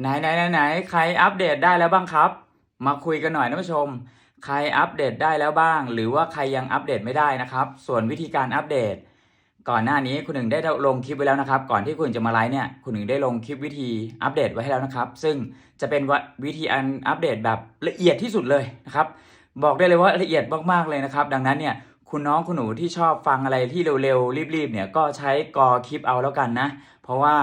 ไหนไหนไหนไหนใครอัปเดตได้แล้วบ้างครับ มาคุยกันหน่อยนะผู้ชม ใครอัปเดตได้แล้วบ้าง หรือว่าใครยังอัปเดตไม่ได้นะครับ ส่วนวิธีการอัปเดต ก่อนหน้านี้คุณหนึ่งได้ลงคลิปไว้แล้วนะครับ ก่อนที่คุณจะมาไลฟ์เนี่ยคุณหนึ่งได้ลงคลิปวิธีอัปเดตไว้ให้แล้วนะครับ ซึ่งจะเป็นวิธีอันอัปเดตแบบละเอียดที่สุดเลยนะครับ บอกได้เลยว่าละเอียดมากๆเลยนะครับ ดังนั้นเนี่ยคุณน้องคุณหนูที่ชอบฟังอะไรที่เร็วๆรีบๆเนี่ยก็ใช้กอคลิปเอาแล้วกันนะ เพราะว่า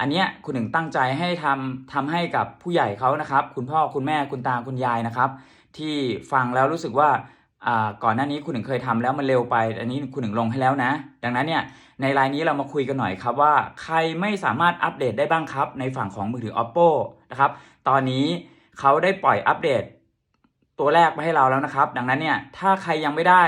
อันเนี้ยคุณหนึ่งตั้งใจให้ทำทำให้กับผู้ใหญ่เขานะครับ คุณพ่อคุณแม่คุณตาคุณยายนะครับ ที่ฟังแล้วรู้สึกว่าก่อนหน้านี้คุณหนึ่งเคยทำแล้วมันเร็วไป อันนี้คุณหนึ่งลงให้แล้วนะ ดังนั้นเนี่ยในไลน์นี้เรามาคุยกันหน่อยครับว่าใครไม่สามารถอัปเดตได้บ้างครับ ในฝั่งของมือถือ oppo นะครับ ตอนนี้เขาได้ปล่อยอัปเดต ตัวแรกมาให้เราแล้วนะครับ ดังนั้นเนี่ยถ้าใครยังไม่ได้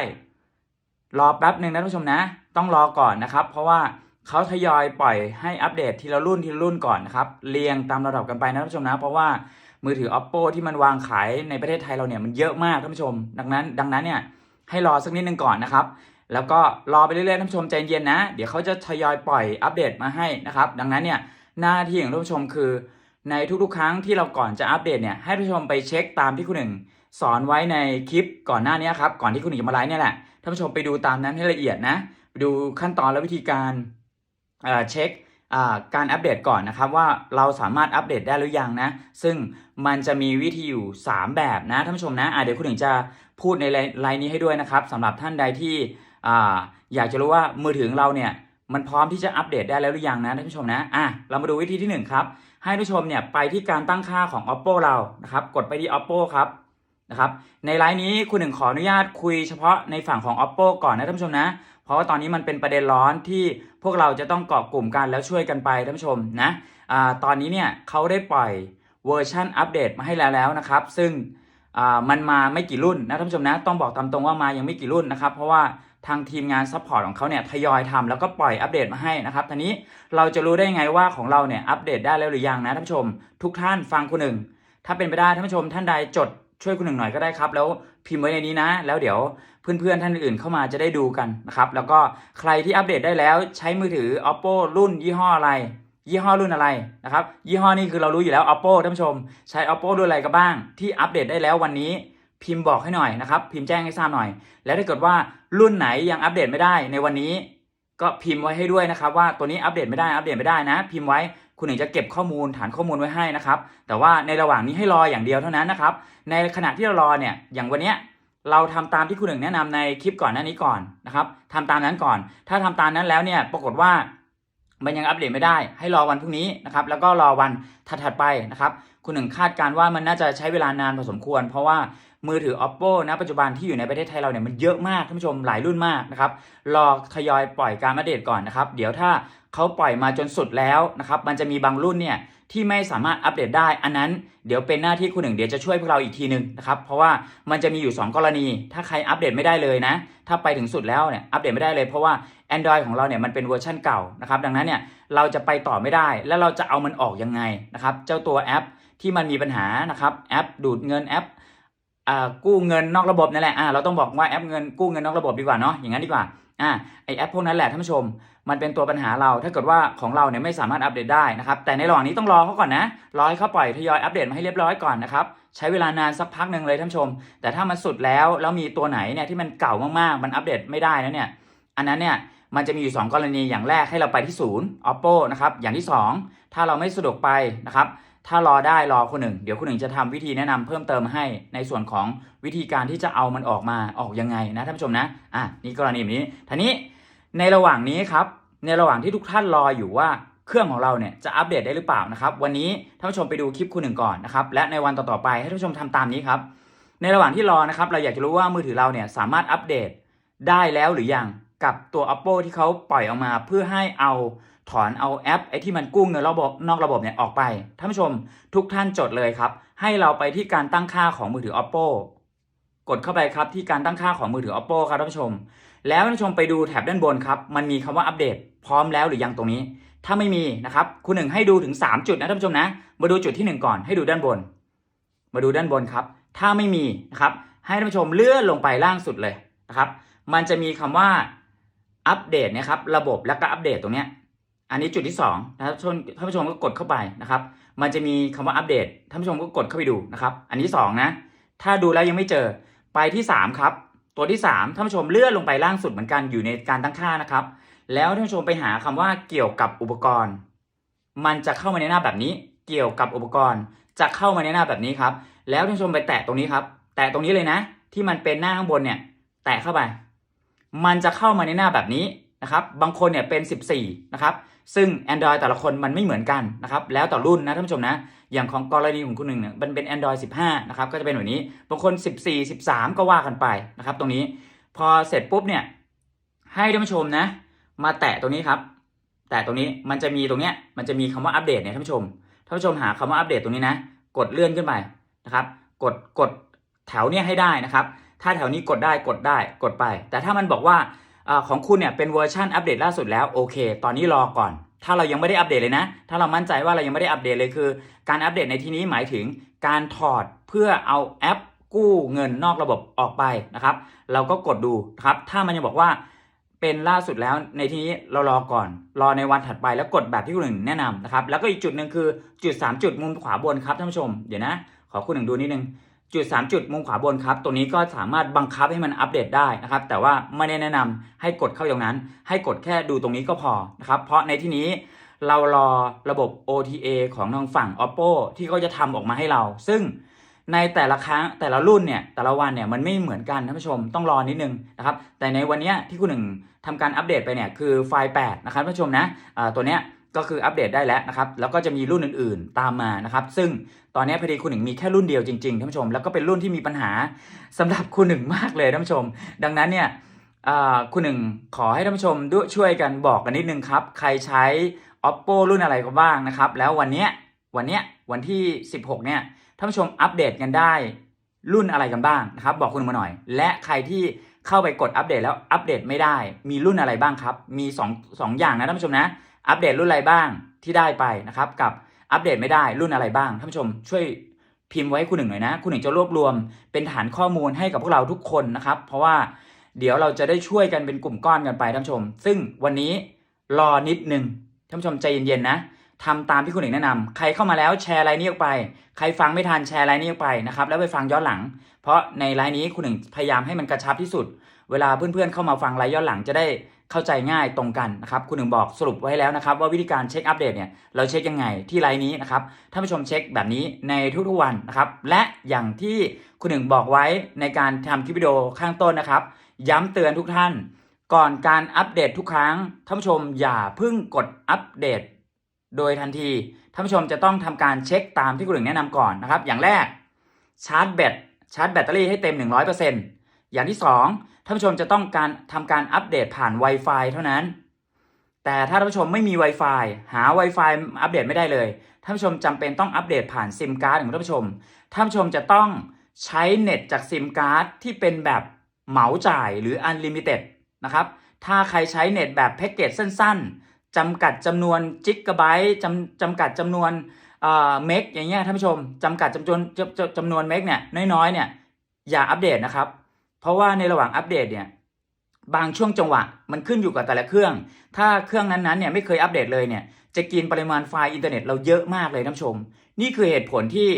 รอแป๊บหนึ่งนะท่านผู้ชมนะ ต้องรอก่อนนะครับ เพราะว่า เขาทยอยปล่อยให้อัปเดตทีละรุ่นทีละรุ่นก่อนนะครับ เรียงตามระดับกันไปนะท่านผู้ชมนะ เพราะว่ามือถือ oppo ที่มันวางขายในประเทศไทยเราเนี่ยมันเยอะมากท่านผู้ชม ดังนั้น ดังนั้นเนี่ยให้รอสักนิดนึงก่อนนะครับ แล้วก็รอไปเรื่อยๆท่านผู้ชมใจเย็นนะ เดี๋ยวเขาจะทยอยปล่อยอัปเดตมาให้นะครับ ดังนั้นเนี่ยหน้าที่ของท่านผู้ชมคือ ในทุกๆ ครั้งที่เราก่อนจะอัปเดตเนี่ยให้ท่านผู้ชมไปเช็คตามที่คุณหนึ่งสอนไว้ในคลิปก่อนหน้านี้ครับก่อนที่คุณหนึ่งจะมาไลฟ์เนี่ยแหละท่านผู้ชมไปดูตามนั้นให้ละเอียดนะไปดูขั้นตอนและวิธีการ เช็คการอัปเดตก่อนนะครับว่าเราสามารถอัปเดตได้หรือยังนะ ซึ่งมันจะมีวิธีอยู่ 3 แบบนะท่านผู้ชมนะอะเดี๋ยวคุณหนึ่งจะพูดในไลน์นี้ให้ด้วยนะครับสำหรับท่านใดที่ออยากจะรู้ว่ามือถือของเราเนี่ยมันพร้อมที่จะอัปเดตได้แล้วหรือยังนะท่านผู้ชมนะอะเรามาดูวิธีที่หนึ่งครับ ให้ท่านผู้ชมเนี่ยไปที่การตั้งค่าของ oppo เรานะครับกดไปที่ oppo ครับ นะครับ ในไลน์นี้คุณหนึ่งขออนุญาตคุยเฉพาะในฝั่งของ oppo ก่อนนะท่านผู้ชมนะ เพราะว่าตอนนี้มันเป็นประเด็นร้อนที่พวกเราจะต้องเกาะกลุ่มกันแล้วช่วยกันไปท่านผู้ชมนะอ่าตอนนี้เนี่ยเขาได้ปล่อยเวอร์ชันอัปเดตมาให้แล้วแล้วนะครับ ซึ่งมันมาไม่กี่รุ่นนะท่านผู้ชมนะ ต้องบอกตามตรงว่ามายังไม่กี่รุ่นนะครับ เพราะว่าทางทีมงานซัพพอร์ตของเขาเนี่ยทยอยทำแล้วก็ปล่อยอัปเดตมาให้นะครับทีนี้เราจะรู้ได้ไงว่าของเราเนี่ยอัปเดตได้แล้วหรือยังนะท่านผู้ชม ทุกท่านฟังคุณหนึ่ง ถ้าเป็นไปได้ท่านผู้ชมท่านใดจด ช่วยคุณหนึ่งหน่อยก็ได้ครับ แล้วพิมพ์ไว้ในนี้นะ แล้วเดี๋ยวเพื่อนๆท่านอื่นเข้ามาจะได้ดูกันนะครับ แล้วก็ใครที่อัปเดตได้แล้วใช้มือถือ oppo รุ่นยี่ห้ออะไร ยี่ห้อรุ่นอะไรนะครับ ยี่ห้อนี้คือเรารู้อยู่แล้ว oppo ท่านผู้ชม ใช้ oppo รุ่นอะไรกันบ้าง ที่อัปเดตได้แล้ววันนี้พิมพ์บอกให้หน่อยนะครับ พิมพ์แจ้งให้ทราบหน่อย แล้วถ้าเกิดว่ารุ่นไหนยังอัปเดตไม่ได้ในวันนี้ ก็พิมพ์ไว้ให้ด้วยนะครับ ว่าตัวนี้อัปเดตไม่ได้อัปเดตไม่ได้นะ พิมพ์ไว้ คุณหนึ่งจะเก็บข้อมูลฐานข้อมูลไว้ให้นะครับ แต่ว่าในระหว่างนี้ให้รออย่างเดียวเท่านั้นนะครับ ในขณะที่เรารอเนี่ย อย่างวันเนี้ยเราทำตามที่คุณหนึ่งแนะนำในคลิปก่อนหน้านี้ก่อนนะครับทำตามนั้นก่อน ถ้าทำตามนั้นแล้วเนี่ย ปรากฏว่ามันยังอัปเดตไม่ได้ ให้รอวันพรุ่งนี้นะครับ แล้วก็รอวันถัดๆไปนะครับ คุณหนึ่งคาดการณ์ว่ามันน่าจะใช้เวลานานพอสมควร เพราะว่ามือถือ oppo นะปัจจุบันที่อยู่ในประเทศไทยเราเนี่ยมันเยอะมากท่านผู้ชมหลายรุ่นมากนะครับ รอทยอยปล่อยการอัปเดตก่อนนะครับ เดี๋ยวถ้า เขาปล่อยมาจนสุดแล้วนะครับ มันจะมีบางรุ่นเนี่ยที่ไม่สามารถอัปเดตได้ อันนั้นเดี๋ยวเป็นหน้าที่คุณหนึ่งเดี๋ยวจะช่วยพวกเราอีกทีหนึ่งนะครับ เพราะว่ามันจะมีอยู่ 2 กรณี ถ้าใครอัปเดตไม่ได้เลยนะ ถ้าไปถึงสุดแล้วเนี่ยอัปเดตไม่ได้เลยเพราะว่า Android ของเราเนี่ยมันเป็นเวอร์ชันเก่านะครับ ดังนั้นเนี่ยเราจะไปต่อไม่ได้ แล้วเราจะเอามันออกยังไงนะครับ เจ้าตัวแอปที่มันมีปัญหานะครับ แอปดูดเงินแอปอกู้เงินนอกระบบนั่นแหละ อ่า เราต้องบอกว่าแอปเงินกู้เงินนอกระบบดีกว่าเนาะ อย่างนั้นดีกว่า อ่าไอแอปพวกนั้นแหละท่านผู้ชม มันเป็นตัวปัญหาเราถ้าเกิดว่าของเราเนี่ยไม่สามารถอัปเดตได้นะครับ แต่ในระหว่างนี้ต้องรอเขาก่อนนะรอให้เขาปล่อยทยอยอัปเดตมาให้เรียบร้อยก่อนนะครับใช้เวลานานสักพักหนึ่งเลยท่านผู้ชม แต่ถ้ามันสุดแล้วแล้วมีตัวไหนเนี่ยที่มันเก่ามากๆ มันอัปเดตไม่ได้แล้วเนี่ย อันนั้นเนี่ยมันจะมีอยู่ 2 กรณีอย่างแรกให้เราไปที่ศูนย์ oppo นะครับอย่างที่ 2 ถ้าเราไม่สะดวกไปนะครับ ถ้ารอได้รอคนหนึ่ง เดี๋ยวคนหนึ่งจะทำวิธีแนะนำเพิ่มเติมให้ในส่วนของวิธีการที่จะเอามันออกมาออกยังไงนะท่านผู้ชมนะอะนี่กรณีแบบนี้ทีนี้ในระหว่างนี้ครับในระหว่างที่ทุกท่านรออยู่ว่าเครื่องของเราเนี่ยจะอัปเดตได้หรือเปล่านะครับ วันนี้ท่านผู้ชมไปดูคลิปคุณหนึ่งก่อนนะครับและในวันต่อๆไปให้ท่านผู้ชมทำตามนี้ครับ ในระหว่างที่รอนะครับ เราอยากจะรู้ว่ามือถือเราเนี่ยสามารถอัปเดตได้แล้วหรือยังกับตัว oppo ที่เขาปล่อยออกมาเพื่อให้เอา ถอนเอาแอปไอ้ที่มันกู้เงินระบบนอกระบบเนี่ยออกไปท่านผู้ชมทุกท่านจดเลยครับ ให้เราไปที่การตั้งค่าของมือถือ oppo กดเข้าไปครับที่การตั้งค่าของมือถือ oppo ครับท่านผู้ชม แล้วท่านผู้ชมไปดูแถบด้านบนครับ มันมีคำว่าอัปเดตพร้อมแล้วหรือยังตรงนี้ ถ้าไม่มีนะครับคุณหนึ่งให้ดูถึง 3 จุดนะท่านผู้ชมนะ มาดูจุดที่ 1 ก่อน ให้ดูด้านบน มาดูด้านบนครับ ถ้าไม่มีนะครับให้ท่านผู้ชมเลื่อนลงไปล่างสุดเลยนะครับ มันจะมีคำว่าอัปเดตนะครับระบบแล้วก็อัปเดตตรงเนี้ย อันนี้จุดที่สองนะครับท่านผู้ชมก็กดเข้าไปนะครับ มันจะมีคำว่าอัปเดตท่านผู้ชมก็กดเข้าไปดูนะครับ อันที่สองนะ ถ้าดูแล้วยังไม่เจอไปที่สามครับ ตัวที่สามท่านผู้ชมเลื่อนลงไปล่างสุดเหมือนกันอยู่ในการตั้งค่านะครับ แล้วท่านผู้ชมไปหาคำว่าเกี่ยวกับอุปกรณ์ มันจะเข้ามาในหน้าแบบนี้ เกี่ยวกับอุปกรณ์ จะเข้ามาในหน้าแบบนี้ครับ แล้วท่านผู้ชมไปแตะตรงนี้ครับ แตะตรงนี้เลยนะ ที่มันเป็นหน้าข้างบนเนี่ย แตะเข้าไป มันจะเข้ามาในหน้าแบบนี้ นะครับบางคนเนี่ยเป็น 14 นะครับ ซึ่ง Android แต่ละคนมันไม่เหมือนกันนะครับ แล้วต่อรุ่นนะท่านผู้ชมนะ อย่างของกรณีของคุณหนึ่งเนี่ยมันเป็น Android 15 นะครับ ก็จะเป็นแบบนี้ บางคน 14 13 ก็ว่ากันไปนะครับ ตรงนี้ พอเสร็จปุ๊บเนี่ย ให้ท่านผู้ชมนะ มาแตะตรงนี้ครับ แตะตรงนี้ มันจะมีตรงเนี้ย มันจะมีคำว่าอัปเดตเนี่ยท่านผู้ชม ท่านผู้ชมหาคำว่าอัปเดตตรงนี้นะ กดเลื่อนขึ้นไปนะครับ กด กดแถวเนี้ยให้ได้นะครับ ถ้าแถวนี้กดได้ กดได้ กดไป แต่ถ้ามันบอกว่า อของคุณเนี่ยเป็นเวอร์ชันอัปเดตล่าสุดแล้วโอเค ตอนนี้รอก่อน ถ้าเรายังไม่ได้อัปเดตเลยนะ ถ้าเรามั่นใจว่าเรายังไม่ได้อัปเดตเลยคือ การอัปเดตในที่นี้หมายถึงการถอดเพื่อเอาแอปกู้เงินนอกระบบออกไปนะครับ เราก็กดดูครับ ถ้ามันยังบอกว่าเป็นล่าสุดแล้วในที่นี้เรารอก่อน รอในวันถัดไปแล้วกดแบบที่คุณหนึ่งแนะนำนะครับ แล้วก็อีกจุดหนึ่งคือจุด 3 จุดมุมขวาบนครับท่านผู้ชม เดี๋ยวนะ ขอคุณหนึ่งดูนิดนึง จุด 3 จุดมุมขวาบนครับ ตัวนี้ก็สามารถบังคับให้มันอัปเดตได้นะครับ แต่ว่าไม่ได้แนะนำให้กดเข้าตรงนั้น ให้กดแค่ดูตรงนี้ก็พอนะครับ เพราะในที่นี้เรารอระบบ OTA ของทางฝั่ง Oppo ที่เขาจะทำออกมาให้เรา ซึ่งในแต่ละครั้งแต่ละรุ่นเนี่ยแต่ละวันเนี่ยมันไม่เหมือนกันท่านผู้ชมต้องรอนิดนึงนะครับแต่ในวันนี้ที่คุณหนึ่งทำการอัปเดตไปเนี่ยคือไฟล์ 8 นะครับท่านผู้ชมนะตัวเนี้ย ก็คืออัปเดตได้แล้วนะครับ แล้วก็จะมีรุ่นอื่นๆตามมานะครับ ซึ่งตอนนี้พอดีคุณหนึ่งมีแค่รุ่นเดียวจริงๆท่านผู้ชม แล้วก็เป็นรุ่นที่มีปัญหาสำหรับคุณหนึ่งมากเลยท่านผู้ชม ดังนั้นเนี่ยคุณหนึ่งขอให้ท่านผู้ชมด้วยช่วยกันบอกกันนิดนึงครับ ใครใช้ oppo รุ่นอะไรก็บ้างนะครับ แล้ววันเนี้ยวันเนี้ยวันที่ 16 เนี่ยท่านผู้ชมอัปเดตกันได้รุ่นอะไรกันบ้างนะครับ บอกคุณมาหน่อย และใครที่เข้าไปกดอัปเดตแล้วอัปเดตไม่ได้ มีรุ่นอะไรบ้างครับ มี2 2อย่างนะท่านผู้ชมนะ อัปเดตรุ่นอะไรบ้างที่ได้ไปนะครับ กับอัปเดตไม่ได้รุ่นอะไรบ้างท่านผู้ชมช่วยพิมพ์ไว้ให้คุณหนึ่งหน่อยนะ คุณหนึ่งจะรวบรวมเป็นฐานข้อมูลให้กับพวกเราทุกคนนะครับ เพราะว่าเดี๋ยวเราจะได้ช่วยกันเป็นกลุ่มก้อนกันไปท่านผู้ชม ซึ่งวันนี้รอนิดนึงท่านผู้ชมใจเย็นๆนะทำตามที่คุณหนึ่งแนะนำใครเข้ามาแล้วแชร์ไลน์นี้ออกไป ใครฟังไม่ทันแชร์ไลน์นี้ออกไปนะครับแล้วไปฟังย้อนหลัง เพราะในไลน์นี้คุณหนึ่งพยายามให้มันกระชับที่สุด เวลาเพื่อนๆเข้ามาฟังไลน์ย้อนหลังจะได้ เข้าใจง่ายตรงกันนะครับคุณหนึ่งบอกสรุปไว้แล้วนะครับ ว่าวิธีการเช็คอัปเดตเนี่ยเราเช็คยังไงที่ไลน์นี้นะครับท่านผู้ชมเช็คแบบนี้ในทุกๆวันนะครับและอย่างที่คุณหนึ่งบอกไว้ในการทำคลิปวิดีโอข้างต้นนะครับ ย้ำเตือนทุกท่าน ก่อนการอัปเดตทุกครั้งท่านผู้ชมอย่าเพิ่งกดอัปเดต โดยทันทีท่านผู้ชมจะต้องทำการเช็คตามที่คุณหนึ่งแนะนำก่อนนะครับอย่างแรกชาร์จแบตชาร์จแบตเตอรี่ให้เต็ม 100% อย่างที่สองท่านผู้ชมจะต้องการทำการอัปเดตผ่าน Wi-Fi เท่านั้น แต่ถ้าท่านผู้ชมไม่มี Wi-Fi หา Wi-Fi อัปเดตไม่ได้เลยท่านผู้ชมจำเป็นต้องอัปเดตผ่านซิมการ์ดของท่านผู้ชมท่านผู้ชมจะต้องใช้เน็ตจากซิมการ์ดที่เป็นแบบเหมาจ่ายหรือ Unlimited นะครับถ้าใครใช้เน็ตแบบแพ็กเกจสั้นๆจำกัดจำนวนจิกะไบต์จำจำกัดจำนวนเอ่อเมกอย่างเงี้ยท่านผู้ชมจำกัดจำนวนจำจำจำนวนเมกเนี่ยน้อยๆเนี่ยอย่าอัปเดตนะครับ เพราะว่าในระหว่างอัปเดตเนี่ยบางช่วงจังหวะมันขึ้นอยู่กับแต่ละเครื่อง ถ้าเครื่องนั้นๆเนี่ยไม่เคยอัปเดตเลยเนี่ยจะกินปริมาณไฟล์อินเทอร์เน็ตเราเยอะมากเลยท่านผู้ชม นี่คือเหตุผลที่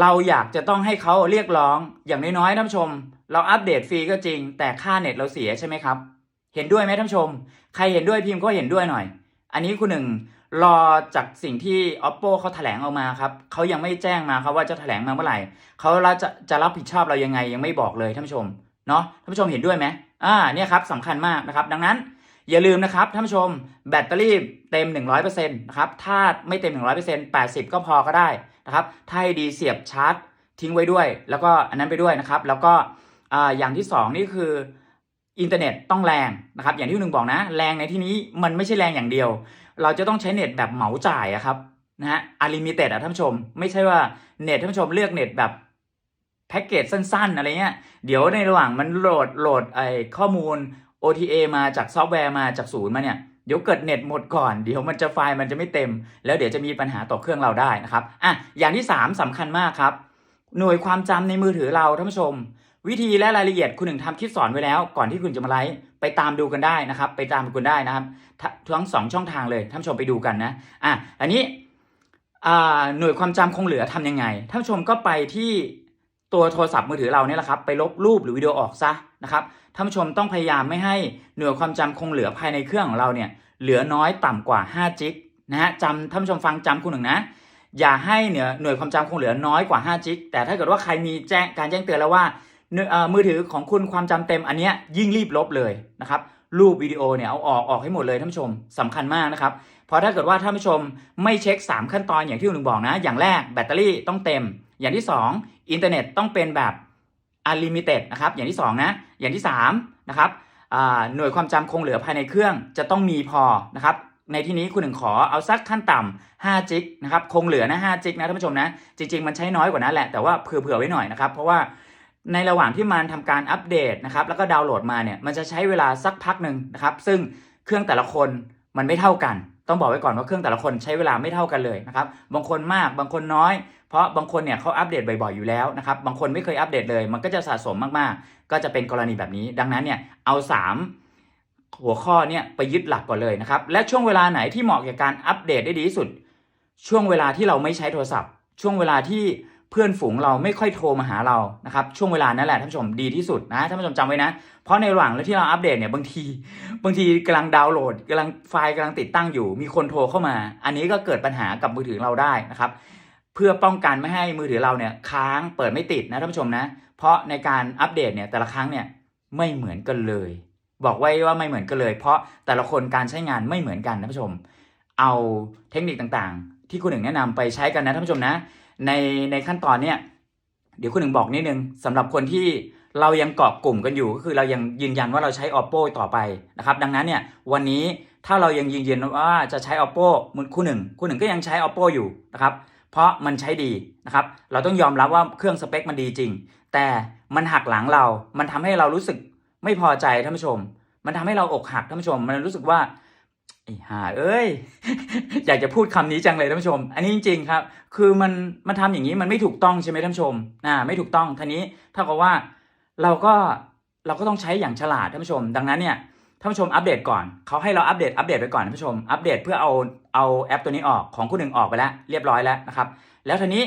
เราอยากจะต้องให้เขาเรียกร้องอย่างน้อยๆท่านผู้ชม เราอัปเดตฟรีก็จริง แต่ค่าเน็ตเราเสียใช่ไหมครับ เห็นด้วยไหมท่านผู้ชม ใครเห็นด้วยพิมพ์ก็เห็นด้วยหน่อย อันนี้คุณหนึ่งรอจากสิ่งที่ oppo เขาแถลงออกมาครับเขายังไม่แจ้งมาครับว่าจะแถลงมาเมื่อไหร่เขาจะจะรับผิดชอบเรายังไงยังไม่บอกเลยท่านชม เนาะท่านผู้ชมเห็นด้วยไหมอ่าเนี่ยครับสำคัญมากนะครับ ดังนั้นอย่าลืมนะครับท่านผู้ชมแบตเตอรี่เต็ม 100%นะครับถ้าไม่เต็ม 100% 80 ก็พอก็ได้นะครับถ้าให้ดีเสียบชาร์จ ทิ้งไว้ด้วย แล้วก็อันนั้นไปด้วยนะครับ แล้วก็อ่าอย่างที่สองนี่คืออินเทอร์เน็ตต้องแรงนะครับ อย่างที่หนึ่งบอกนะ แรงในที่นี้มันไม่ใช่แรงอย่างเดียว เราจะต้องใช้เน็ตแบบเหมาจ่ายอะครับนะฮะอลิมิเต็ดอะท่านผู้ชม ไม่ใช่ว่าเน็ตท่านผู้ชมเลือกเน็ตแบบ แพ็กเกจสั้นๆ อะไรเงี้ย เดี๋ยวในระหว่างมันโหลดโหลดไอ้ข้อมูล OTA มาจากซอฟต์แวร์มาจากศูนย์มาเนี่ยเดี๋ยวเกิดเน็ตหมดก่อน เดี๋ยวมันจะไฟล์มันจะไม่เต็ม แล้วเดี๋ยวจะมีปัญหาต่อเครื่องเราได้นะครับอะอย่างที่ 3สำคัญมากครับ หน่วยความจำในมือถือเราท่านผู้ชม วิธีและรายละเอียดคุณหนึ่งทำคลิปสอนไว้แล้ว ก่อนที่คุณจะมาไลฟ์ไปตามดูกันได้นะครับ ไปตามกันได้นะครับ ทัทั้งสองช่องทางเลยท่านผู้ชมไปดูกันนะอะอันนี้อ่าหน่วยความจำคงเหลือทำยังไงท่านผู้ชมก็ไปที่ ตัวโทรศัพท์มือถือเราเนี่ยแหละครับไปลบรูปหรือวิดีโอออกซะนะครับท่านผู้ชมต้องพยายามไม่ให้หน่วยความจำคงเหลือภายในเครื่องของเราเนี่ยเหลือน้อยต่ำกว่า5จิกนะฮะจำท่านผู้ชมฟังจำคุณหนึ่งนะอย่าให้เหนือหน่วยความจำคงเหลือน้อยกว่า5จิกแต่ถ้าเกิดว่าใครมีแจ้งการแจ้งเตือนแล้วว่าเนื้ออ่อมือถือของคุณความจำเต็มอันเนี้ยยิ่งรีบลบเลยนะครับรูปวิดีโอเนี่ยเอาออกออกให้หมดเลยท่านผู้ชมสำคัญมากนะครับเพราะถ้าเกิดว่าท่านผู้ชมไม่เช็ค 3 ขั้นตอนอย่างที่คุณหนึ่งบอกนะ อย่างแรกแบตเตอรี่ต้องเต็ม อย่างที่ 2 อินเทอร์เน็ตต้องเป็นแบบ unlimited นะครับ อย่างที่2นะ อย่างที่3นะครับหน่วยความจำคงเหลือภายในเครื่องจะต้องมีพอนะครับ ในที่นี้คุณหนึ่งขอเอาสักขั้นต่ำ5จิกนะครับ คงเหลือนะ5จิกนะท่านผู้ชมนะ จริง ๆ มันใช้น้อยกว่านั้นแหละ แต่ว่าเผื่อๆไว้หน่อยนะครับ เพราะว่าในระหว่างที่มันทำการอัปเดตนะครับ แล้วก็ดาวน์โหลดมาเนี่ย มันจะใช้เวลาสักพักหนึ่งนะครับ ซึ่งเครื่องแต่ละคนมันไม่เท่ากัน ต้องบอกไว้ก่อนว่าเครื่องแต่ละคนใช้เวลาไม่เท่ากันเลยนะครับบางคนมากบางคนน้อย เพราะบางคนเนี่ยเขาอัปเดตบ่อยๆอยู่แล้วนะครับบางคนไม่เคยอัปเดตเลย มันก็จะสะสมมากๆ ก็จะเป็นกรณีแบบนี้ ดังนั้นเนี่ยเอา 3 หัวข้อเนี่ยไปยึดหลักก่อนเลยนะครับและช่วงเวลาไหนที่เหมาะกับการอัปเดตได้ดีที่สุด ช่วงเวลาที่เราไม่ใช้โทรศัพท์ ช่วงเวลาที่ เพื่อนฝูงเราไม่ค่อยโทรมาหาเรานะครับช่วงเวลานั้นแหละท่านผู้ชมดีที่สุดนะท่านผู้ชมจำไว้นะ เพราะในระหว่างที่เราอัปเดตเนี่ยบางที บางทีกำลังดาวน์โหลดกำลังไฟล์กำลังติดตั้งอยู่ มีคนโทรเข้ามา อันนี้ก็เกิดปัญหากับมือถือเราได้นะครับเพื่อป้องกันไม่ให้มือถือเราเนี่ยค้างเปิดไม่ติดนะท่านผู้ชมนะ เพราะในการอัปเดตเนี่ยแต่ละครั้งเนี่ยไม่เหมือนกันเลย บอกไว้ว่าไม่เหมือนกันเลย เพราะแต่ละคนการใช้งานไม่เหมือนกันนะท่านผู้ชม เอาเทคนิคต่างๆ ที่คุณหนึ่งแนะนำไปใช้กันนะท่านผู้ชมนะ ในในขั้นตอนเนี่ยเดี๋ยวคุณหนึ่งบอกนิดนึงสำหรับคนที่เรายังเกาะกลุ่มกันอยู่ก็คือเรายังยืนยันว่าเราใช้ oppo ต่อไปนะครับดังนั้นเนี่ยวันนี้ถ้าเรายังยืนยันว่าจะใช้ oppo มือคุณหนึ่งคุณหนึ่งก็ยังใช้ oppo อยู่นะครับเพราะมันใช้ดีนะครับเราต้องยอมรับว่าเครื่องสเปคมันดีจริง แต่มันหักหลังเรา มันทำให้เรารู้สึกไม่พอใจท่านผู้ชม มันทำให้เราอกหักท่านผู้ชม มันรู้สึกว่า ไอ้ห่าเอ้ย อยากจะพูดคำนี้จังเลยท่านผู้ชม อันนี้จริง ๆ ครับ คือมันมันทำอย่างนี้มันไม่ถูกต้องใช่ไหมท่านผู้ชมอ่าไม่ถูกต้องทีนี้เท่ากับว่าเราก็เราก็ต้องใช้อย่างฉลาดท่านผู้ชม ดังนั้นเนี่ยท่านผู้ชมอัปเดตก่อนเขาให้เราอัปเดตอัปเดตไปก่อนท่านผู้ชมอัปเดตเพื่อเอาเอาแอปตัวนี้ออกของคุณหนึ่งออกไปแล้ว เรียบร้อยแล้วนะครับ แล้วทีนี้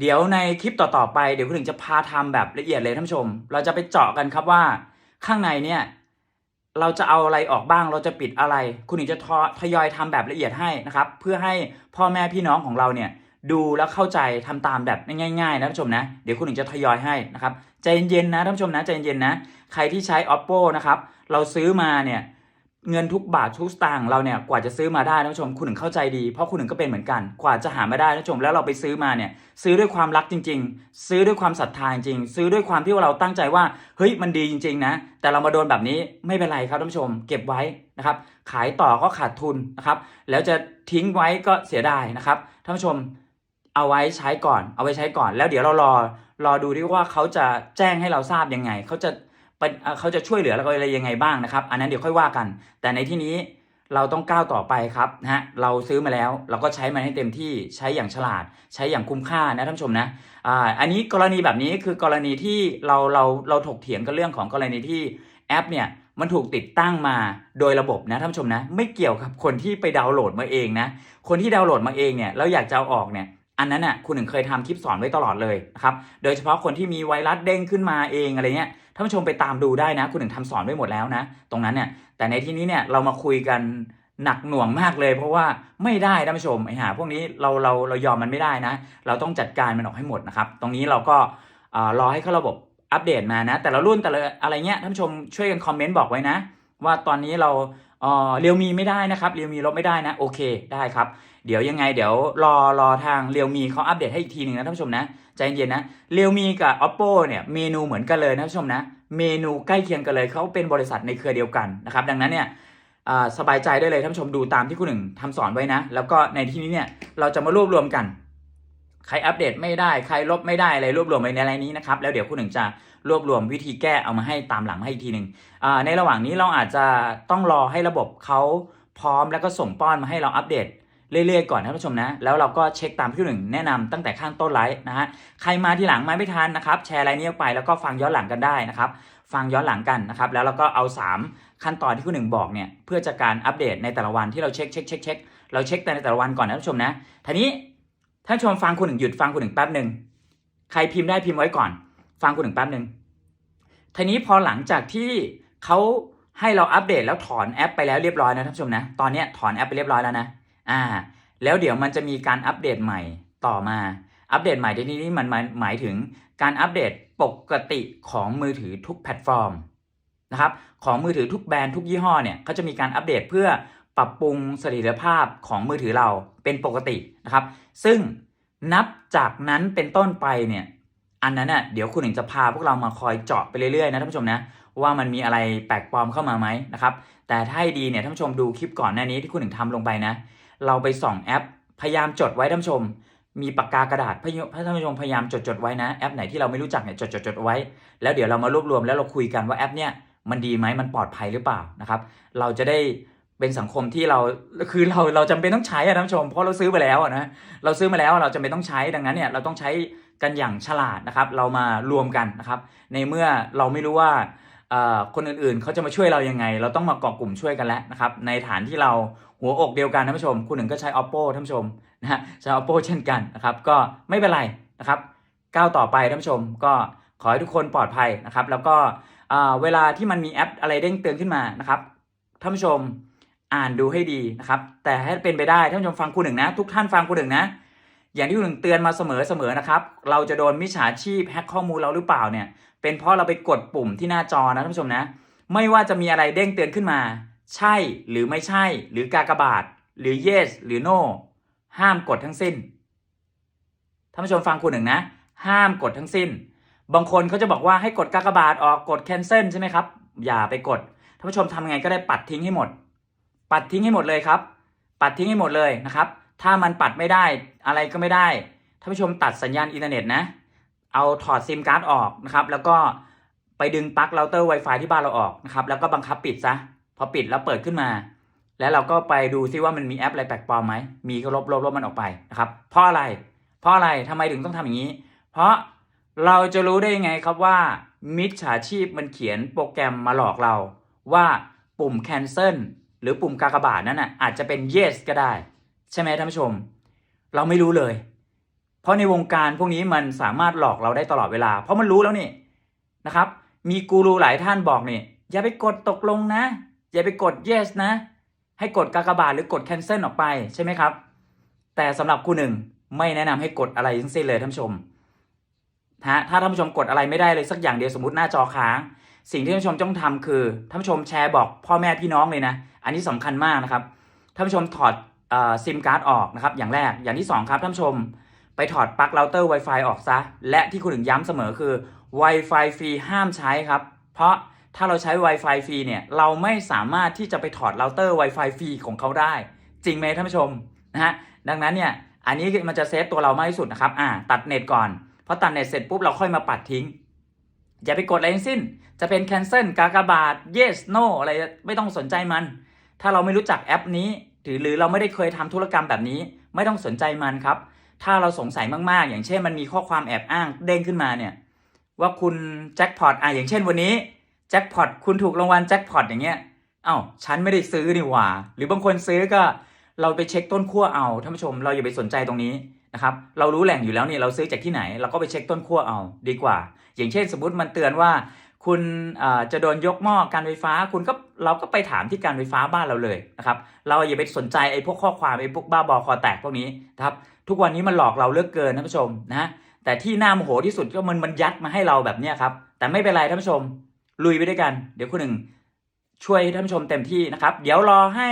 เดี๋ยวในคลิปต่อๆไปเดี๋ยวคุณหนึ่งจะพาทำแบบละเอียดเลยท่านผู้ชม เราจะไปเจาะกันครับว่าข้างในเนี่ย เราจะเอาอะไรออกบ้าง เราจะปิดอะไร คุณหนิงจะททยอยทำแบบละเอียดให้นะครับ เพื่อให้พ่อแม่พี่น้องของเราเนี่ยดูแล้วเข้าใจทำตามแบบง่ายๆนะท่านผู้ชมนะ เดี๋ยวคุณหนิงจะทยอยให้นะครับ ใจเย็นๆนะท่านผู้ชมนะใจเย็นๆนะ ใครที่ใช้ oppo นะครับ เราซื้อมาเนี่ย เงินทุกบาททุกสตางค์เราเนี่ยกว่าจะซื้อมาได้ท่านผู้ชมคุณหนึ่งเข้าใจดี เพราะคุณหนึ่งก็เป็นเหมือนกัน กว่าจะหามาได้ท่านผู้ชมแล้วเราไปซื้อมาเนี่ยซื้อด้วยความรักจริง ๆ ซื้อด้วยความศรัทธาจริง ซื้อด้วยความที่ว่าเราตั้งใจว่าเฮ้ยมันดีจริง ๆ นะ แต่เรามาโดนแบบนี้ไม่เป็นไรครับท่านผู้ชม เก็บไว้นะครับขายต่อก็ขาดทุนนะครับแล้วจะทิ้งไว้ก็เสียดายนะครับท่านผู้ชมเอาไว้ใช้ก่อน เอาไว้ใช้ก่อน แล้วเดี๋ยวเรารอรอดูที่ว่าเขาจะแจ้งให้เราทราบยังไงเขาจะ เขาจะช่วยเหลือเราอะไรยังไงบ้างนะครับ อันนั้นเดี๋ยวค่อยว่ากัน แต่ในที่นี้เราต้องก้าวต่อไปครับนะฮะเราซื้อมาแล้วเราก็ใช้มันให้เต็มที่ใช้อย่างฉลาด ใช้อย่างคุ้มค่านะท่านผู้ชมนะอ่าอันนี้กรณีแบบนี้คือกรณีที่เราเราเราถกเถียงกันเรื่องของกรณีที่แอปเนี่ยมันถูกติดตั้งมาโดยระบบนะท่านผู้ชมนะ ไม่เกี่ยวกับคนที่ไปดาวน์โหลดมาเองนะคนที่ดาวน์โหลดมาเองเนี่ยแล้วอยากจะเอาออกเนี่ย อันนั้นน่ะคุณหนึ่งเคยทำคลิปสอนไว้ตลอดเลยนะครับ โดยเฉพาะคนที่มีไวรัสเด้งขึ้นมาเองอะไรเงี้ยท่านผู้ชมไปตามดูได้นะ คุณหนึ่งทำสอนไว้หมดแล้วนะ ตรงนั้นเนี่ยแต่ในที่นี้เนี่ยเรามาคุยกันหนักหน่วงมากเลย เพราะว่าไม่ได้ท่านผู้ชมไอ้ห่าพวกนี้เราเราเรายอมมันไม่ได้นะ เราต้องจัดการมันออกให้หมดนะครับ ตรงนี้เราก็รอให้เขาระบบอัปเดตมานะ แต่ละรุ่นแต่ละอะไรเงี้ยท่านผู้ชมช่วยกันคอมเมนต์บอกไว้นะ ว่าตอนนี้เราเออเรียวมีไม่ได้นะครับเรียวมีลบไม่ได้นะโอเคได้ครับ เดี๋ยวยังไงเดี๋ยวรอรอทางเรียวมีเขาอัปเดตให้อีกทีหนึ่งนะท่านผู้ชมนะใจเย็นนะเรียวมีกับ oppo เนี่ยเมนูเหมือนกันเลยนะท่านผู้ชมนะ เมนูใกล้เคียงกันเลยเขาเป็นบริษัทในเครือเดียวกันนะครับดังนั้นเนี่ยสบายใจได้เลยท่านผู้ชมดูตามที่คุณหนึ่งทำสอนไว้นะ แล้วก็ในที่นี้เนี่ยเราจะมารวบรวมกัน ใครอัปเดตไม่ได้ใครลบไม่ได้อะไรรวบรวมไว้ในอะไรนี้นะครับแล้วเดี๋ยวคุณหนึ่งจะรวบรวมวิธีแก้เอามาให้ตามหลังให้อีกทีหนึ่งในระหว่างนี้เราอาจจะต้องรอให้ระบบเขาพร้อมแล้วก็ส่งป้อนมาให้เราอัปเดต เรื่อยๆ ก่อนท่านผู้ชมนะ แล้วเราก็เช็คตามที่หนึ่งแนะนำตั้งแต่ข้างต้นไลฟ์นะฮะ ใครมาที่หลังมาไม่ทันนะครับ แชร์ไลน์นี้ออกไปแล้วก็ฟังย้อนหลังกันได้นะครับ ฟังย้อนหลังกันนะครับ แล้วเราก็เอา 3 ขั้นตอนที่คุณหนึ่งบอกเนี่ยเพื่อจะการอัปเดตในแต่ละวันที่เราเช็คเช็คเช็คเช็คเราเช็คแต่ในแต่ละวันก่อนนะท่านผู้ชมนะทีนี้ท่านผู้ชมฟังคุณหนึ่งหยุดฟังคุณหนึ่งแป๊บหนึ่งใครพิมพ์ได้พิมพ์ไว้ก่อน ฟังคุณหนึ่งแป๊บหนึ่งทีนี้พอหลังจากที่เขาให้เราอัปเดตแล้วถอนแอปไปแล้วเรียบร้อยนะท่านผู้ชมนะ ตอนนี้ถอนแอปไปเรียบร้อยแล้วนะ อ่า แล้วเดี๋ยวมันจะมีการอัปเดตใหม่ต่อมา อัปเดตใหม่ในที่นี้มันหมายถึงการอัปเดตปกติของมือถือทุกแพลตฟอร์มนะครับ ของมือถือทุกแบรนด์ทุกยี่ห้อเนี่ยเขาจะมีการอัปเดตเพื่อปรับปรุงสถียรภาพของมือถือเราเป็นปกตินะครับ ซึ่งนับจากนั้นเป็นต้นไปเนี่ย อันนั้นน่ะเดี๋ยวคุณหนึ่งจะพาพวกเรามาคอยเจาะไปเรื่อยๆนะท่านผู้ชมนะว่ามันมีอะไรแปลกปลอมเข้ามาไหมนะครับ แต่ถ้าให้ดีเนี่ยท่านผู้ชมดูคลิปก่อนหน้านี้ที่คุณหนึ่งทำลงไปนะ เราไปส่องแอป พยายามจดไว้ท่านผู้ชม มีปากกากระดาษพยท่านผู้ชมพยายามจดจดไว้นะแอปไหนที่เราไม่รู้จักเนี่ยจดจดจดไว้ แล้วเดี๋ยวเรามารวบรวมแล้วเราคุยกันว่าแอปเนี่ยมันดีไหมมันปลอดภัยหรือเปล่านะครับ เราจะได้เป็นสังคมที่เราคือเราเราจำเป็นต้องใช้อะท่านผู้ชมเพราะเราซื้อไปแล้วนะเราซื้อมาแล้วเราจำเป็นต้องใช้ดังนั้นเนี่ยเราต้องใช้กันอย่างฉลาดนะครับ เรามารวมกันนะครับ ในเมื่อเราไม่รู้ว่า คนอื่นๆเขาจะมาช่วยเรายังไง เราต้องมาเกาะกลุ่มช่วยกันแล้วนะครับ ในฐานที่เราหัวอกเดียวกันท่านผู้ชม คุณหนึ่งก็ใช้ oppo ท่านผู้ชมนะฮะใช้ oppo เช่นกันนะครับ ก็ไม่เป็นไรนะครับ ก้าวต่อไปท่านผู้ชม ก็ขอให้ทุกคนปลอดภัยนะครับ แล้วก็เวลาที่มันมีแอปอะไรเด้งเตือนขึ้นมานะครับท่านผู้ชมอ่านดูให้ดีนะครับ แต่ให้เป็นไปได้ท่านผู้ชมฟังคุณหนึ่งนะ ทุกท่านฟังคุณหนึ่งนะ อย่างที่คุณหนึ่งเตือนมาเสมอเสมอนะครับ เราจะโดนมิจฉาชีพแฮ็กข้อมูลเราหรือเปล่าเนี่ย เป็นเพราะเราไปกดปุ่มที่หน้าจอนะท่านผู้ชมนะ ไม่ว่าจะมีอะไรเด้งเตือนขึ้นมา ใช่หรือไม่ใช่ หรือกากบาท หรือ yes หรือ no ห้ามกดทั้งสิ้นท่านผู้ชมฟังคุณหนึ่งนะ ห้ามกดทั้งสิ้น บางคนเขาจะบอกว่าให้กดกากบาทออกกด cancel ใช่ไหมครับ อย่าไปกดท่านผู้ชมทำไงก็ได้ปัดทิ้งให้หมด ปัดทิ้งให้หมดเลยครับ ปัดทิ้งให้หมดเลยนะครับ ถ้ามันปัดไม่ได้อะไรก็ไม่ได้ท่านผู้ชมตัดสัญญาณอินเทอร์เน็ตนะ เอาถอดซิมการ์ดออกนะครับ แล้วก็ไปดึงปลั๊กเราเตอร์ Wi-Fi ที่บ้านเราออกนะครับ แล้วก็บังคับปิดซะ พอปิดแล้วเปิดขึ้นมา แล้วเราก็ไปดูซิว่ามันมีแอปอะไรแปลกปลอมไหม มีก็ลบลบลบมันออกไปนะครับ เพราะอะไร เพราะอะไรทำไมถึงต้องทำอย่างนี้ เพราะเราจะรู้ได้ยังไงครับว่ามิจฉาชีพมันเขียนโปรแกรมมาหลอกเรา ว่าปุ่ม cancel หรือปุ่มกากบาทนั้นน่ะอาจจะเป็น yes ก็ได้ ใช่ไหมท่านผู้ชม เราไม่รู้เลย เพราะในวงการพวกนี้มันสามารถหลอกเราได้ตลอดเวลา เพราะมันรู้แล้วนี่นะครับ มีกูรูหลายท่านบอกนี่อย่าไปกดตกลงนะ อย่าไปกด yes นะ ให้กดกากบาทหรือกด cancel ออกไปใช่ไหมครับ แต่สำหรับคูหนึ่งไม่แนะนำให้กดอะไรทั้งสิ้นเลยท่านผู้ชมฮะถ้าท่านผู้ชมกดอะไรไม่ได้เลยสักอย่างเดียวสมมติหน้าจอค้าง สิ่งที่ท่านผู้ชมต้องทำคือท่านผู้ชมแชร์บอกพ่อแม่พี่น้องเลยนะ อันนี้สำคัญมากนะครับท่านผู้ชมถอดซิมการ์ดออกนะครับอย่างแรกอย่างที่สองครับท่านผู้ชม ไปถอดปลั๊กเราเตอร์ Wi-Fi ออกซะ และที่คุณถึงย้ำเสมอคือ Wi-Fi ฟรีห้ามใช้ครับ เพราะถ้าเราใช้ Wi-Fi ฟรีเนี่ย เราไม่สามารถที่จะไปถอดเราเตอร์ Wi-Fi ฟรีของเขาได้ จริงไหมท่านผู้ชมนะฮะ ดังนั้นเนี่ย อันนี้มันจะเซฟตัวเรามากที่สุดนะครับ อ่า ตัดเน็ตก่อน พอตัดเน็ตเสร็จปุ๊บเราค่อยมาปัดทิ้ง อย่าไปกดอะไรทั้งสิ้น จะเป็น cancel กากบาท yes no อะไรไม่ต้องสนใจมัน ถ้าเราไม่รู้จักแอปนี้ หรือหรือเราไม่ได้เคยทำธุรกรรมแบบนี้ ไม่ต้องสนใจมันครับ ถ้าเราสงสัยมากๆ อย่างเช่นมันมีข้อความแอบอ้างเด้งขึ้นมาเนี่ย ว่าคุณแจ็คพอตอะอย่างเช่นวันนี้แจ็คพอตคุณถูกรางวัลแจ็คพอตอย่างเงี้ยเอ้าฉันไม่ได้ซื้อนี่หว่า หรือบางคนซื้อก็เราไปเช็คต้นขั้วเอาท่านผู้ชม เราอย่าไปสนใจตรงนี้นะครับ เรารู้แหล่งอยู่แล้วเนี่ยเราซื้อจากที่ไหน เราก็ไปเช็คต้นขั้วเอาดีกว่า อย่างเช่นสมมติมันเตือนว่า คุณจะโดนยกหม้อการไฟฟ้า คุณก็เราก็ไปถามที่การไฟฟ้าบ้านเราเลยนะครับเราอย่าไปสนใจไอ้พวกข้อความไอ้พวกบ้าบอคอแตกพวกนี้นะครับทุกวันนี้มันหลอกเราเลือกเกินท่านผู้ชมนะแต่ที่น่าโมโหที่สุดก็มันมันยัดมาให้เราแบบเนี้ครับแต่ไม่เป็นไรท่านผู้ชมลุยไปด้วยกัน เดี๋ยวคุณหนึ่งช่วยท่านผู้ชมเต็มที่นะครับ เดี๋ยวรอให้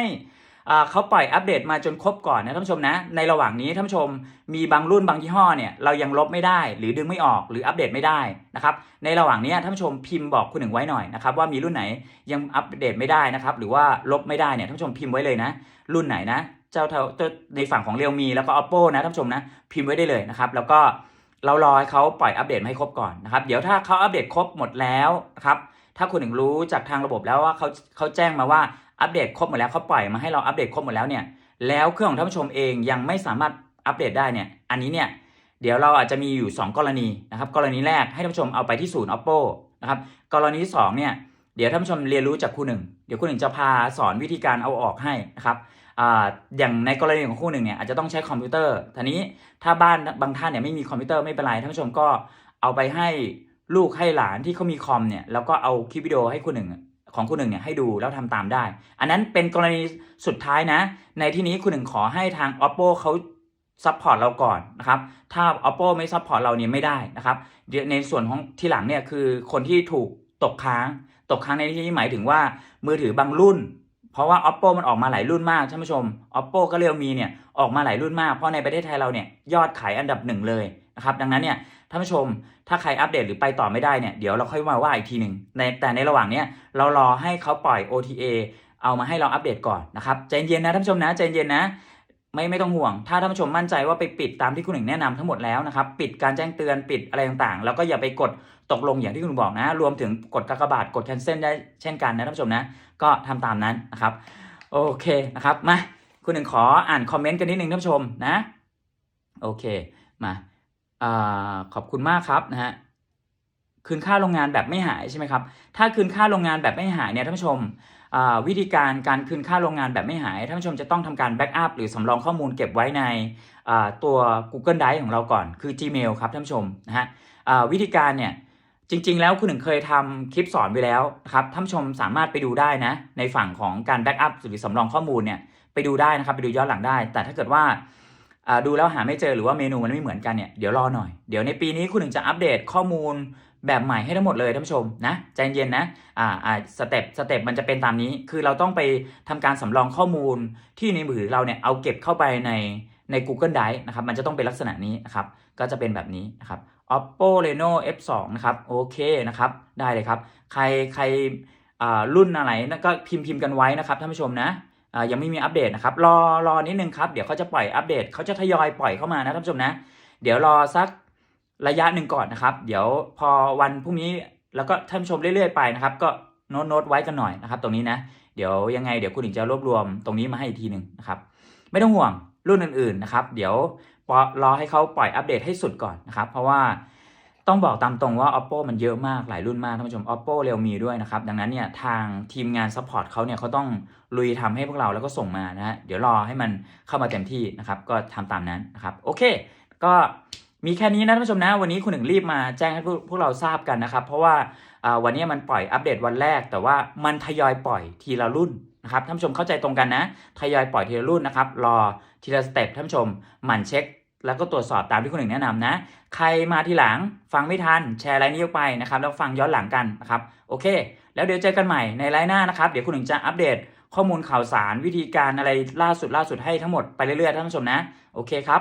เขาปล่อยอัปเดตมาจนครบก่อนนะท่านผู้ชมนะ ในระหว่างนี้ท่านผู้ชมมีบางรุ่นบางยี่ห้อเนี่ยเรายังลบไม่ได้ หรือดึงไม่ออกหรืออัปเดตไม่ได้นะครับในระหว่างนี้ท่านผู้ชมพิมพ์บอกคุณหนึ่งไว้หน่อยนะครับว่ามีรุ่นไหนยังอัปเดตไม่ได้นะครับหรือว่าลบไม่ได้เนี่ยท่านผู้ชมพิมพ์ไว้เลยนะ รุ่นไหนนะเจ้าเท่าในฝั่งของเรียวมีแล้วก็ oppo นะท่านผู้ชมนะพิมพ์ไว้ได้เลยนะครับแล้วก็เรารอให้เขาปล่อยอัปเดตมาให้ครบก่อนนะครับเดี๋ยวถ้าเขาอัปเดตครบหมดแล้วนะครับ ถ้าคุณหนึ่งรู้จากทางระบบแล้วว่าเขาเขาแจ้งมาว่าอัปเดตครบหมดแล้วเขาปล่อยมาให้เราอัปเดตครบหมดแล้วเนี่ยแล้วเครื่องของท่านผู้ชมเองยังไม่สามารถอัปเดตได้เนี่ยอันนี้เนี่ยเดี๋ยวเราอาจจะมีอยู่ 2 กรณีนะครับกรณีแรกให้ท่านผู้ชมเอาไปที่ศูนย์ oppo นะครับกรณีที่สองเนี่ยเดี๋ยวท่านผู้ชมเรียนรู้จากครูหนึ่งเดี๋ยวครูหนึ่งจะพาสอนวิธีการเอาออกให้นะครับออย่างในกรณีของครูหนึ่งเนี่ยอาจจะต้องใช้คอมพิวเตอร์ทีนี้ถ้าบ้านบางท่านเนี่ยไม่มีคอมพิวเตอร์ไม่เป็นไรท่านผู้ชมก็เอาไปให้ ลูกให้หลานที่เขามีคอมเนี่ยแล้วก็เอาคลิปวิดีโอให้ครูหนึ่งของครูหนึ่งเนี่ยให้ดูแล้วทำตามได้ อันนั้นเป็นกรณีสุดท้ายนะ ในที่นี้ครูหนึ่งขอให้ทาง oppo เขาซัพพอร์ตเราก่อนนะครับ ถ้า oppo ไม่ซัพพอร์ตเราเนี่ยไม่ได้นะครับในส่วนของที่หลังเนี่ยคือคนที่ถูกตกค้าง ตกค้างในที่นี้หมายถึงว่ามือถือบางรุ่น เพราะว่า oppo มันออกมาหลายรุ่นมากท่านผู้ชม oppo ก็เรียวมีเนี่ยออกมาหลายรุ่นมาก เพราะในประเทศไทยเราเนี่ยยอดขายอันดับหนึ่งเลย นะครับดังนั้นเนี่ยท่านผู้ชมถ้าใครอัปเดตหรือไปต่อไม่ได้เนี่ยเดี๋ยวเราค่อยมาว่าอีกทีหนึ่งในแต่ในระหว่างเนี้ยเรารอให้เขาปล่อย OTA เอามาให้เราอัปเดตก่อนนะครับใจเย็นนะท่านผู้ชมนะใจเย็นนะไม่ไม่ต้องห่วง ถ้าท่านผู้ชมมั่นใจว่าไปปิดตามที่คุณหนึ่งแนะนำทั้งหมดแล้วนะครับ ปิดการแจ้งเตือนปิดอะไรต่างๆ แล้วก็อย่าไปกดตกลงอย่างที่คุณบอกนะ รวมถึงกดกากบาทกด cancel ได้เช่นกันนะท่านผู้ชมนะ ก็ทำตามนั้นนะครับ โอเคนะครับ มา คุณหนึ่งขออ่านคอมเมนต์กันนิดนึงท่านผู้ชมนะ โอเค มา อขอบคุณมากครับนะฮะคืนค่าโรงงานแบบไม่หายใช่ไหมครับ ถ้าคืนค่าโรงงานแบบไม่หายเนี่ยท่านผู้ชมวิธีการการคืนค่าโรงงานแบบไม่หายท่านผู้ชมจะต้องทำการแบ็กอัพหรือสำรองข้อมูลเก็บไว้ในตัว Google Drive ของเราก่อนคือ Gmail ครับท่านผู้ชมนะฮะวิธีการเนี่ยจริง ๆ แล้วคุณหนึ่งเคยทำคลิปสอนไปแล้วนะครับท่านผู้ชมสามารถไปดูได้นะในฝั่งของการแบ็กอัพหรือสำรองข้อมูลเนี่ยไปดูได้นะครับไปดูย้อนหลังได้ แต่ถ้าเกิดว่า ดูแล้วหาไม่เจอหรือว่าเมนูมันไม่เหมือนกันเนี่ยเดี๋ยวรอหน่อยเดี๋ยวในปีนี้คุณหนึ่งจะอัปเดตข้อมูลแบบใหม่ให้ทั้งหมดเลยท่านผู้ชมนะใจเย็นนะอ่าอ่าสเต็ปสเต็ปมันจะเป็นตามนี้ คือเราต้องไปทำการสำรองข้อมูลที่ในมือถือเราเนี่ยเอาเก็บเข้าไปในใน Google Drive นะครับมันจะต้องเป็นลักษณะนี้นะครับก็จะเป็นแบบนี้นะครับ Oppo Reno F2 นะครับโอเคนะครับได้เลยครับ ใครใครอ่ารุ่นอะไรนั่นก็พิมพ์พิมพ์กันไว้นะครับท่านผู้ชมนะ ยังไม่มีอัปเดตนะครับ รอรอนิดนึงครับ เดี๋ยวเขาจะปล่อยอัปเดตเขาจะทยอยปล่อยเข้ามานะท่านผู้ชมนะ เดี๋ยวรอสักระยะหนึ่งก่อนนะครับ เดี๋ยวพอวันพรุ่งนี้แล้วก็ท่านผู้ชมเรื่อยๆไปนะครับ ก็โน้ตโน้ตไว้กันหน่อยนะครับ ตรงนี้นะ เดี๋ยวยังไงเดี๋ยวคุณหญิงจะรวบรวมตรงนี้มาให้อีกทีหนึ่งนะครับ ไม่ต้องห่วงรุ่นอื่นๆนะครับ เดี๋ยวรอให้เขาปล่อยอัปเดตให้สุดก่อนนะครับ เพราะว่า ต้องบอกตามตรงว่า oppo มันเยอะมากหลายรุ่นมากท่านผู้ชม oppo เรียวมีด้วยนะครับ ดังนั้นเนี่ยทางทีมงานซัพพอร์ตเขาเนี่ยเขาต้องลุยทำให้พวกเราแล้วก็ส่งมานะฮะเดี๋ยวรอให้มันเข้ามาเต็มที่นะครับ ก็ทำตามนั้นนะครับโอเค ก็มีแค่นี้นะท่านผู้ชมนะ วันนี้คุณหนึ่งรีบมาแจ้งให้พวกพวกเราทราบกันนะครับ เพราะว่าอ่าวันนี้มันปล่อยอัปเดตวันแรก แต่ว่ามันทยอยปล่อยทีละรุ่นนะครับท่านผู้ชมเข้าใจตรงกันนะ ทยอยปล่อยทีละรุ่นนะครับรอทีละสเต็ปท่านผู้ชมหมั่นเช็ค แล้วก็ตรวจสอบตามที่คุณหนึ่งแนะนำนะ ใครมาทีหลังฟังไม่ทันแชร์ไลน์นี้ออกไปนะครับแล้วฟังย้อนหลังกันนะครับโอเค แล้วเดี๋ยวเจอกันใหม่ในไลน์หน้านะครับ เดี๋ยวคุณหนึ่งจะอัปเดตข้อมูลข่าวสารวิธีการอะไรล่าสุดล่าสุดให้ทั้งหมดไปเรื่อยๆท่านผู้ชมนะ โอเคครับ